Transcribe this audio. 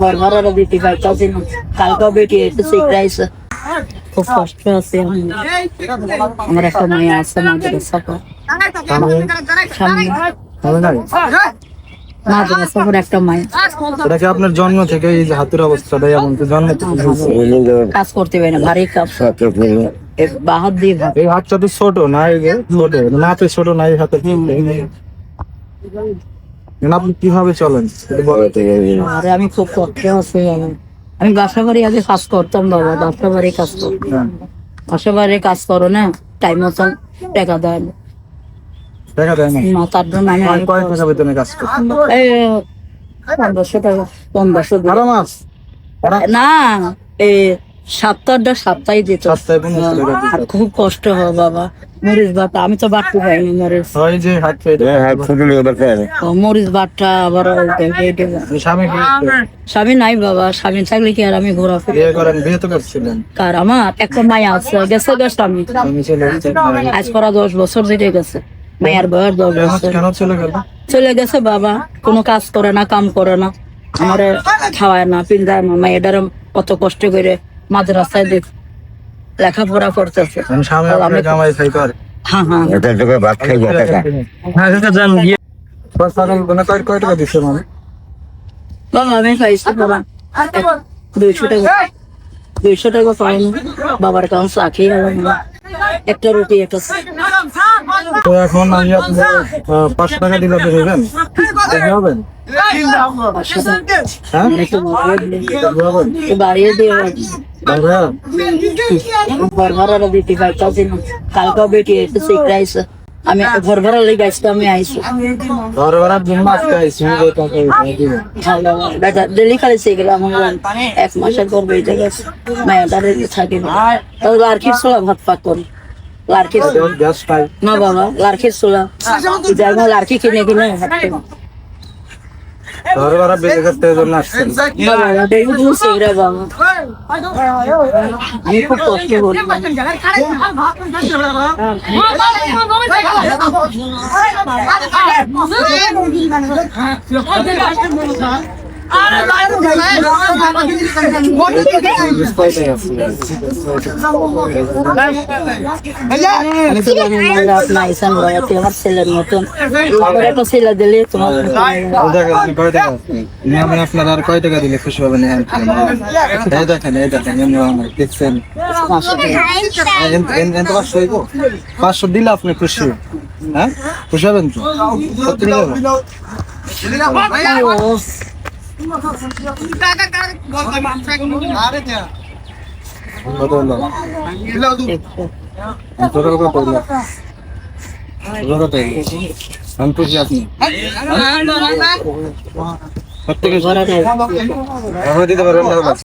ঘর ভাড়াটা দিতে পারতাছি বেটি একটু শিখরাইছে খুব কষ্ট আছে আমার একটা মেয়ে আছে মাদ্রাসা মাদ্রাসা পড়ে একটা মায়ের এটা কি আপনার জন্ম থেকে এই যে হাতের অবস্থাটা এমন তো জন্ম থেকে? কাজ করতে পারে না ভারী কাজ। এ বাহাত দিয়ে এই হাতটা তো ছোট না এই ছোট না তো ছোট না এই হাতে আপনি কীভাবে চলেন? আরে আমি খুব কষ্টে আছি আমি আমি বাসা বাড়ি আগে কাজ করতাম বাবা। বাসা বাড়ি কাজ করতাম। বাসা বাড়ি কাজ করো না টাইম মতন টাকা দেয় না। না? তার জন্য আমি কয়- কয় টাকা বেতনে কাজ পনেরোশো টাকা পনেরোশো মাস? না এই সপ্তাহটা সপ্তাহে দিত। আর খুব কষ্ট হয় বাবা। মরিচ বাটা আমি তো বাটতে পাইনি মরিচ। ওই যে হাত পেয়ে মরিচ আবার স্বামী নাই বাবা স্বামী থাকলে কি আর আমি ঘোরাফেরা করছিলেন। কার আমার একটা মায়া আছে গেছে গেছে আমি আজ করা দশ বছর যেতে গেছে। মায়ের বয়স দশ বছর। চলে গেছে বাবা কোনো কাজ করে না কাম করে না। আমার খাওয়ায় না পিন্দায় না। মায়ের কত কষ্ট করে মাদ্রাসায় দেখ লেখাপড়া করতেছে। হ্যাঁ হ্যাঁ। হ্যাঁ বাবা আমি পাইছি বাবা। দুইশো টাকা। দুইশো টাকা পাইনি। বাবার কাছে একটা রুটি একটা তো এখন আমি আপনার পাঁচশো টাকা দিলে আপনি দেবেন? দেখে হবেন। হ্যাঁ? বেটি আমি ঘর লেগে ঘর আইসি। বেটা ডেলি খালি শিখলাম এক মাসের পর বেঁচে গেছে। থাকি লার্কির ছোলা ভাত পাক করি লার্কির যেমন গ্যাস পাই না বাবা লার্কির ছোলা যাই লার্কি কিনে কিনে ভাত খাই। ঘর ভাড়া বেঁচে করতে এই জন্য আসছেন না বাবা ডেলি দিন শিখরা বাবা আমি খুব কষ্ট করি কয়টাই আছে আপনার আর কয় টাকা দিলে খুশি হবেন এই দেখেন এই দেখেন দেখছেন পাঁচশো দিলে আপনি খুশি হ্যাঁ খুশি হবেন তো সত্যি কত হলো কত কত? আপনি এখন দিতে পারবেন না